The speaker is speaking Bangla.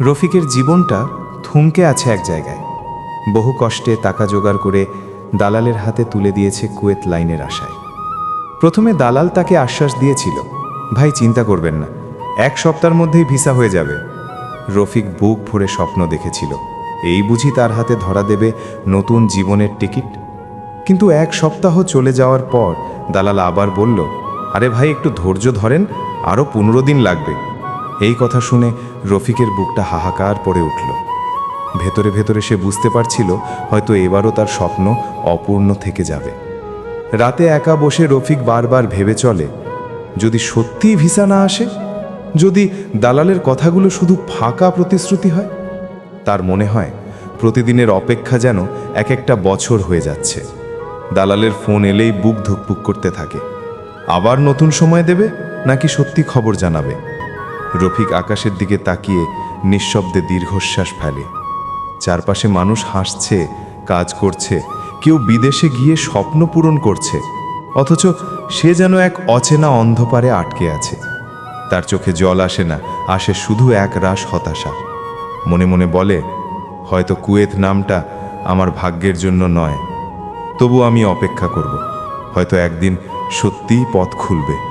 রফিকের জীবনটা থমকে আছে এক জায়গায়। বহু কষ্টে টাকা জোগাড় করে দালালের হাতে তুলে দিয়েছে কুয়েত লাইনের আশায়। প্রথমে দালাল তাকে আশ্বাস দিয়েছিল, ভাই, চিন্তা করবেন না, এক সপ্তাহের মধ্যেই ভিসা হয়ে যাবে। রফিক বুক ভরে স্বপ্ন দেখেছিল, এই বুঝি তার হাতে ধরা দেবে নতুন জীবনের টিকিট। কিন্তু এক সপ্তাহ চলে যাওয়ার পর দালাল আবার বলল, আরে ভাই, একটু ধৈর্য ধরেন আরও পনেরো দিন লাগবে। এই কথা শুনে রফিকের বুকটা হাহাকার পড়ে উঠল। ভেতরে ভেতরে সে বুঝতে পারছিল হয়তো এবারও তার স্বপ্ন অপূর্ণ থেকে যাবে। রাতে একা বসে রফিক বারবার ভেবে চলে, যদি সত্যিই ভিসা না আসে? যদি দালালের কথাগুলো শুধু ফাঁকা প্রতিশ্রুতি হয়? তার মনে হয়, প্রতিদিনের অপেক্ষা যেন এক একটা বছর হয়ে যাচ্ছে। দালালের ফোন এলেই বুক ধুকপুক করতে থাকে। আবার নতুন সময় দেবে, নাকি সত্যি খবর জানাবে? রফিক আকাশের দিকে তাকিয়ে নিঃশব্দে দীর্ঘশ্বাস ফেলে। চারপাশে মানুষ হাসছে, কাজ করছে, কেউ বিদেশে গিয়ে স্বপ্ন পূরণ করছে, অথচ সে যেন এক অচেনা অন্ধকারে আটকে আছে। তার চোখে জল আসে না, আসে শুধু এক রাস হতাশা। মনে মনে বলে, হয়তো কুয়েত নামটা আমার ভাগ্যের জন্য নয়। তবু আমি অপেক্ষা করব। হয়তো একদিন সত্যিই পথ খুলবে।